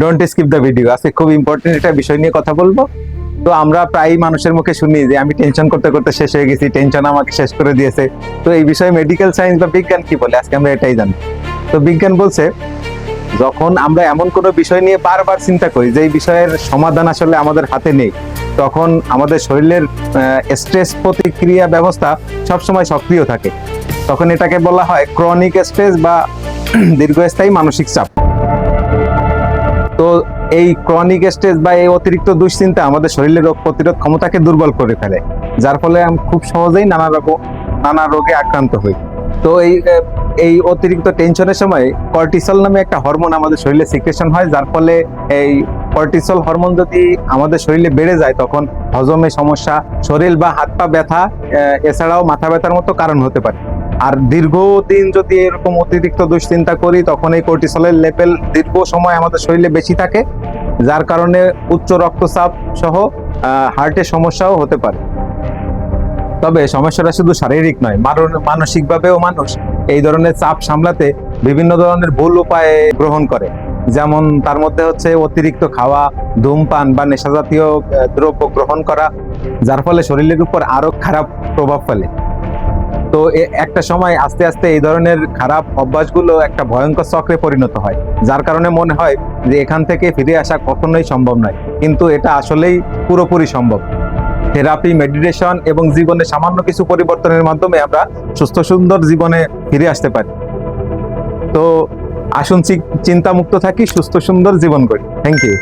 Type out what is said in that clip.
Don't skip the video আজকে খুব important একটা বিষয় নিয়ে কথা বলব। তো আমরা প্রায় মানুষের মুখে শুনি যে, আমি টেনশন করতে করতে শেষ হয়ে গেছি টেনশন আমাকে শেষ করে দিয়েছে। তো এই বিষয়ে মেডিকেল সায়েন্স বা বিজ্ঞান কি বলে? আজকে আমরা এটাই জানি তো বিজ্ঞান বলছে, যখন আমরা এমন কোনো বিষয় নিয়ে বারবার চিন্তা করি যে এই বিষয়ের সমাধান আসলে আমাদের হাতে নেই, তখন আমাদের শরীরের স্ট্রেস প্রতিক্রিয়া ব্যবস্থা সবসময় সক্রিয় থাকে। তখন এটাকে বলা হয় ক্রনিক স্ট্রেস বা দীর্ঘস্থায়ী মানসিক চাপ। তো এই ক্রনিক স্ট্রেস বা এই অতিরিক্ত দুশ্চিন্তা আমাদের শরীরের রোগ প্রতিরোধ ক্ষমতাকে দুর্বল করে ফেলে, যার ফলে আমরা খুব সহজেই নানা রকম, নানা রোগে আক্রান্ত হই। তো এই এই অতিরিক্ত টেনশনের সময় কর্টিসল নামে একটা হরমোন আমাদের শরীরে সিক্রেশন হয়, যার ফলে এই কর্টিসল হরমোন যদি আমাদের শরীরে বেড়ে যায়, তখন হজমে সমস্যা, শরীর বা হাত পা ব্যথা এছাড়াও মাথা ব্যথার মতো কারণ হতে পারে। আর দীর্ঘদিন যদি এরকম অতিরিক্ত দুশ্চিন্তা করি, তখন এই কর্টিসলের লেভেল দীর্ঘ সময় আমাদের শরীরে বেশি থাকে, যার কারণে উচ্চ রক্তচাপ সহ হার্টের সমস্যাও হতে পারে। তবে সমস্যাটা শুধু শারীরিক নয় মানসিকভাবেও মানুষ এই ধরনের চাপ সামলাতে বিভিন্ন ধরনের ভুল উপায় গ্রহণ করে। যেমন তার মধ্যে হচ্ছে অতিরিক্ত খাওয়া, ধূমপান বা নেশাজাতীয় দ্রব্য গ্রহণ করা, যার ফলে শরীরের উপর আরও খারাপ প্রভাব ফেলে। তো একটা সময় আস্তে আস্তে এই ধরনের খারাপ অভ্যাসগুলো একটা ভয়ঙ্কর চক্রে পরিণত হয়। যার কারণে মনে হয় যে এখান থেকে ফিরে আসা কখনোই সম্ভব নয়। কিন্তু এটা আসলেই পুরোপুরি সম্ভব। থেরাপি, মেডিটেশন এবং জীবনে সামান্য কিছু পরিবর্তনের মাধ্যমে আমরা সুস্থ, সুন্দর জীবনে ফিরে আসতে পারি। তো আসুন চিন্তা মুক্ত থাকি, সুস্থ, সুন্দর জীবন করি। Thank you